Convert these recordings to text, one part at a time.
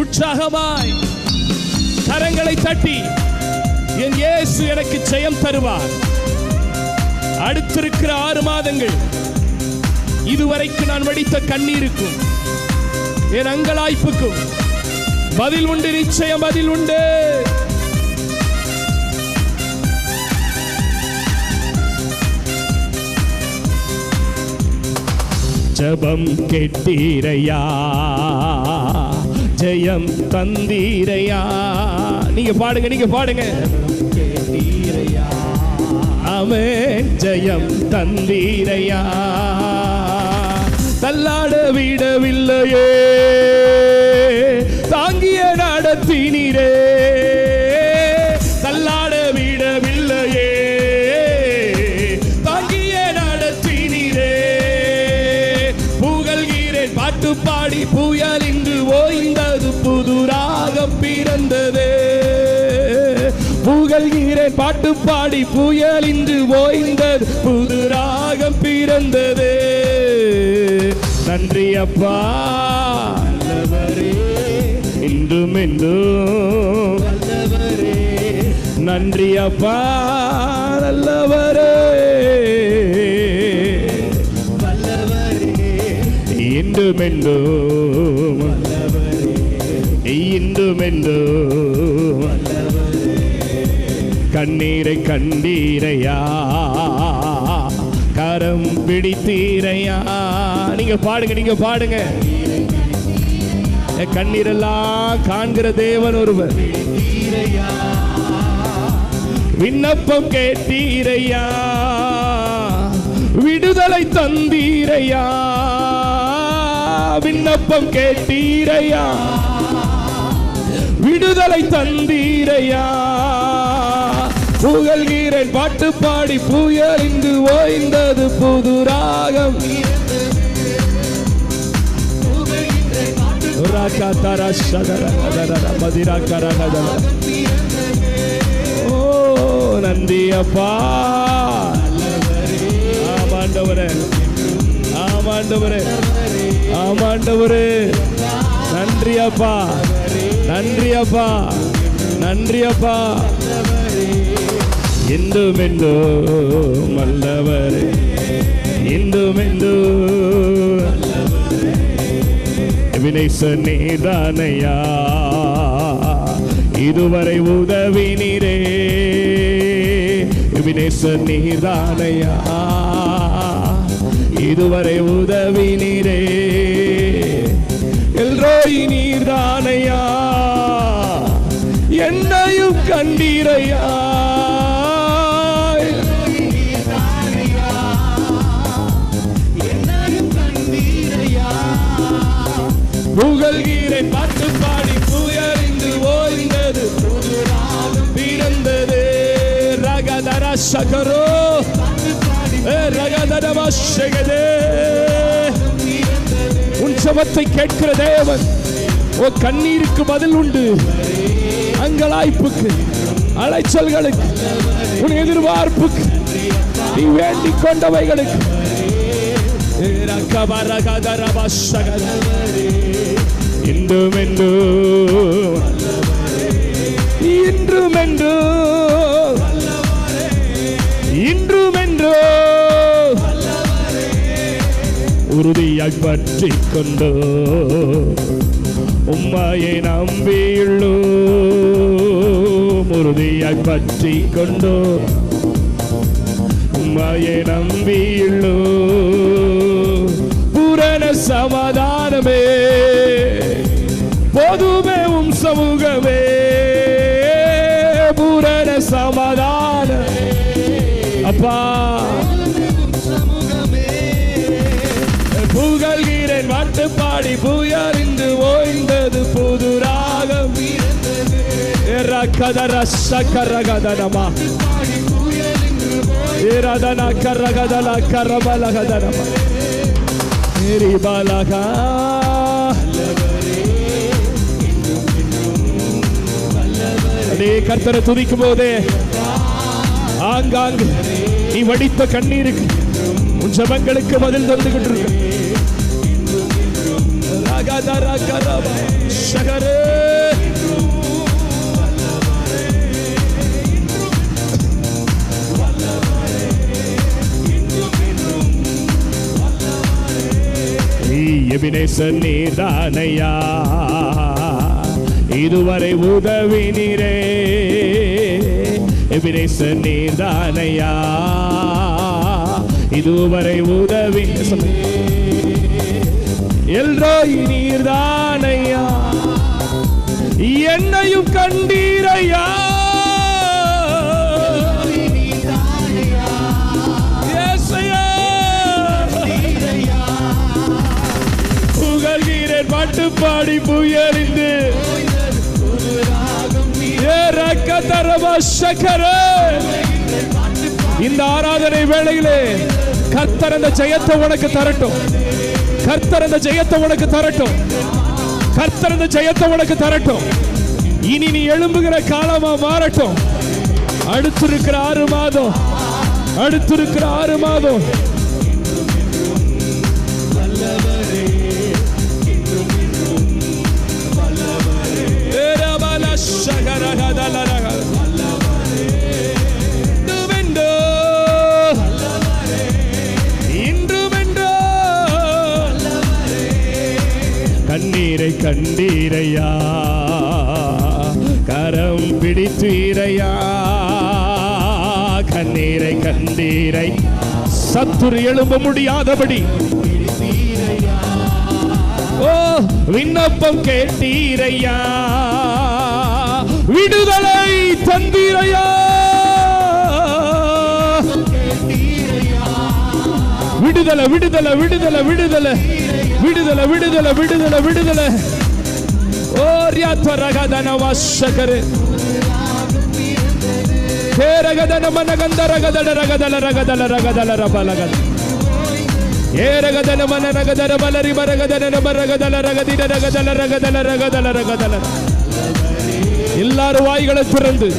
உற்சாகமாய் கரங்களை தட்டி என் இயேசு எனக்கு ஜெயம் தருவார். அடுத்திருக்கிற ஆறு மாதங்கள் இதுவரைக்கும் நான் வடித்த கண்ணீருக்கும் என் அங்கலாய்ப்புக்கும் பதில் உண்டு நிச்சயம் பதில் உண்டு. ஜபம் கெட்டீரையா? ஜெயம் தந்தீரையா. நீங்க பாடுங்க நீங்க பாடுங்க. அமே ஜெயம் தந்தீரையா. தள்ளாட விடவில்லையே. தாங்கிய நடத்தினீரே. ராகம் புகழ்கிறேன் பாட்டு பாடி புயல் இன்று ஓய்ந்தது. புது ராகம் பிறந்ததே. நன்றி அப்பா நல்லவரே. இன்றும் நன்றி அப்பா நல்லவரே. இன்றும் இன்றும் கண்ணீரை கண்டீரையா? கரம் பிடித்தீரையா? நீங்க பாடுங்க நீங்க பாடுங்க. கண்ணீரெல்லாம் காண்கிற தேவன் ஒருவர். விண்ணப்பம் கேட்டீரையா? விடுதலை தந்தீரையா? விண்ணப்பம் கேட்டீரையா? விடுதலை தந்தீரையா? புகழ்கிறேன் பாட்டு பாடி புயல் ஓய்ந்தது புது ராகம். ராக்கா தரா சதர கதர மதிரா கர ஓ நன்றி அப்பா. ஆமாண்டவரே ஆமாண்டவரே ஆமாண்டவரே நன்றி அப்பா. நன்றி அப்பா. நன்றி அப்பா. இன்றும் என்றும் அல்லவரே இன்றும் என்றும் வினைச நீதானையா. இதுவரை உதவி நீரே வினேச நீதானையா. இதுவரை உதவி நீரே எல்ரோய் நீர்தானையா. என்னையும் கண்டீரையா புகழ்கீரை பாட்டு பாடி புயறிந்து ஓய்ந்தது. புது பிறந்தது ரகதர சகரோ. ஏ சகதே உன் சபத்தை கேட்கிற தேவன் ஓ கண்ணீருக்கு பதில் உண்டு. அங்கலாய்ப்புக்கு. அலைச்சல்களுக்கு உன் எதிர்பார்ப்புக்கு நீ வேண்டிக் கொண்டவைகளுக்கு. இன்றும் என்றும் இன்றும் என்றும் இன்றும் என்றும் உறுதியாய் பற்றி கொண்டோ உம்மையை நம்பியுள்ள உறுதியாய் பற்றி கொண்டோ. உம்மையை நம்பியுள்ளோ பூரண சமாதானமே. போதுமே உம் சமூகமே. பூரண சமாதான அப்பா. புகழ்கிறேன் வாட்டு பாடி புயறிந்து ஓய்ந்தது புதுரா. கதர சக்கரகதனமா அதே கர்த்தரை துதிக்கும் போதே ஆங்காங்கு நீ வடித்த கண்ணீருக்கு உன் ஜபங்களுக்கு பதில் தந்துகிட்டு இருக்கு ரகதர கரப சகரே எபினேசர் நீர்தானையா இதுவரை உதவினீரே. எபினேசர் நீர்தானையா இதுவரை உதவி எல்ரோய் நீர்தானையா என்னையும் கண்டீரையா? பாடி புயலிந்து இந்த ஆராதனை வேளையிலே கர்த்தர் அந்த ஜெயத்தை உனக்கு தரட்டும். கர்த்தர் அந்த ஜெயத்தை உனக்கு தரட்டும். கர்த்தர் அந்த ஜெயத்தை உனக்கு தரட்டும். இனி நீ எழும்புகிற காலமா மாறட்டும். அடுத்திருக்கிற ஆறு மாதம் அடுத்திருக்கிற ஆறு மாதம். வல்லவரே கண்ணீரை கண்டீரையா? கரம் பிடித்தீரையா? கண்ணீரை கண்டீரை. சத்துரு எழும்ப முடியாதபடி. ஓ விண்ணப்பம் கேட்டீரையா? விடுதலை தந்தீரையா? விடுதலை விடுதலை விடுதலை விடுதலை. விடுதலை விடுதலை விடுதலை விடுதலை. ஓரியாத்வ ரகதன வாசகரு. ஹே ரகதன மனகந்த ரகதன ரகதல ரகதல ரகதல ரபலகத. ஏ ரகதன மன ரகதர பலரி மரகதன நப ரகதல ரகதிட ரகதல ரகதல ரகதல ரகதல. எல்லாரும் வாய்களை திறந்து.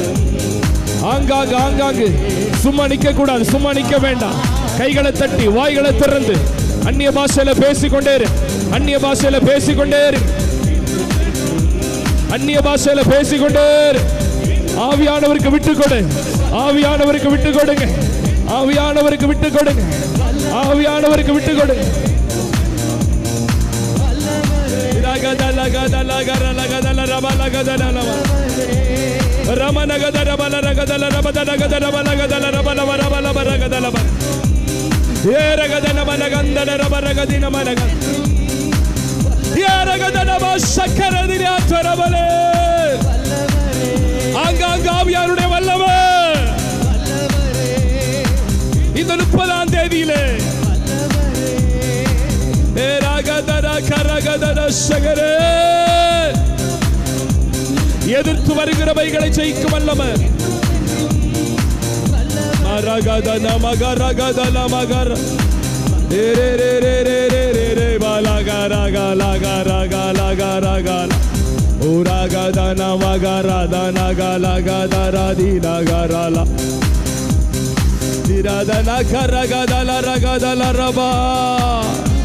ஆங்காங்கு ஆங்காங்கு. சும்மா நிக்க கூடாது சும்மா நிக்க வேண்டாம். கைகளை தட்டி வாய்களை திறந்து. அந்நிய பாஷையில பேசிக்கொண்டே இரு. அந்நிய பாஷையில பேசிக்கொண்டே இரு. அந்நிய பாஷையில பேசிக்கொண்டே இரு. ஆவியானவருக்கு விட்டு கொடு. ஆவியானவருக்கு விட்டு கொடுங்க. ஆவியானவருக்கு விட்டு கொடுங்க. ஆவியானவருக்கு விட்டு கொடுங்க గదల గదల గరల గదల రబల గదల రమణ గదల రబల రగదల రబదల గదల రబల గదల రబల రబల రగదల ఏ రగదన మన గందన రబ రగదిన మన ఏ రగదన మా సక్కర దిని ఆత్మరబలే ஆவியாருடைய வல்லவர் இந்த முப்பதாம் தேதியிலே எதிர்த்து வருகிறவைகளை ஜெயிக்கும் வல்லமர் மரகதன மகரகதன மகர உரகதன மகரதன கலகதரதி நகரலா திரதன கரகதல ரகதல ரபா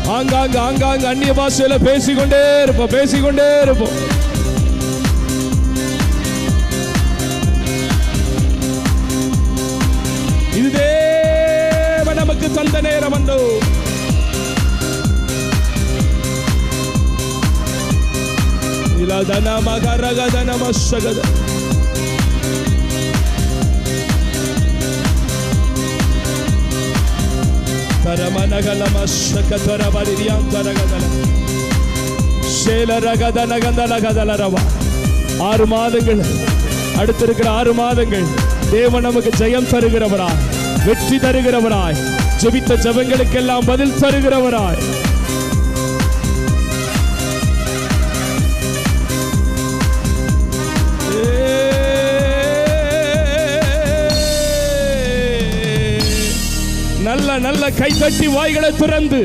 ஆங்காங்க ஆங்காங்க அந்நிய பாஷையில பேசிக்கொண்டே இருப்போம் பேசிக்கொண்டே இருப்போம். இது தேவ நமக்கு தந்த நேரம் வந்தோ இலதன மகரகதன மஷகத ஆறு மாதங்கள் அடுத்திருக்கிற ஆறு மாதங்கள் தேவன் நமக்கு ஜெயம் தருகிறவராய் வெற்றி தருகிறவராய் ஜெபித்த ஜபங்களுக்கெல்லாம் பதில் தருகிறவராய் நல்ல நல்ல கைத்தட்டி வாய்களை திறந்து.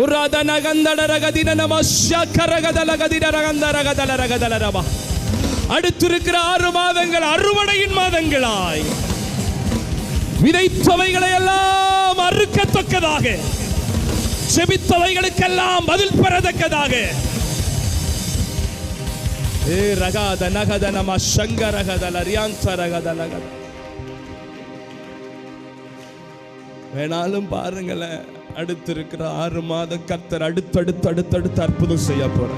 உராத நகந்தட ரகதின நம ஷக்கரகதல கதின ரகந்த ரகதல ரகதல ரபா அடுத்திருக்கிற ஆறு மாதங்கள் அறுவடையின் மாதங்களாய். விதைத்தவைகளை எல்லாம் அறுக்கத்தக்கதாக. செபித்தவைகளுக்கெல்லாம் பதில் பெறத்தக்கதாக. ஏ ரகாத நகத நம சங்க ரகதல ரியாந்த ரகத நகத வேணாலும் பாருங்களேன் அடுத்து இருக்கிற ஆறு மாதம் கர்த்தர் அடுத்தடுத்து அடுத்தடுத்து அற்புதம் செய்ய போற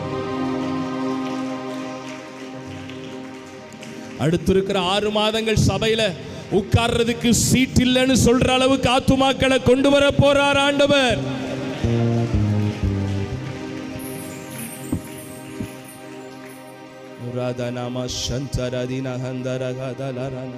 அடுத்து இருக்கிற ஆறு மாதங்கள் சபையில உட்கார்றதுக்கு சீட் இல்லைன்னு சொல்ற அளவுக்கு ஆத்துமாக்களை கொண்டு வர போறார் ஆண்டவர். ராதா நாம சந்தரதின ஹந்தரகதலரன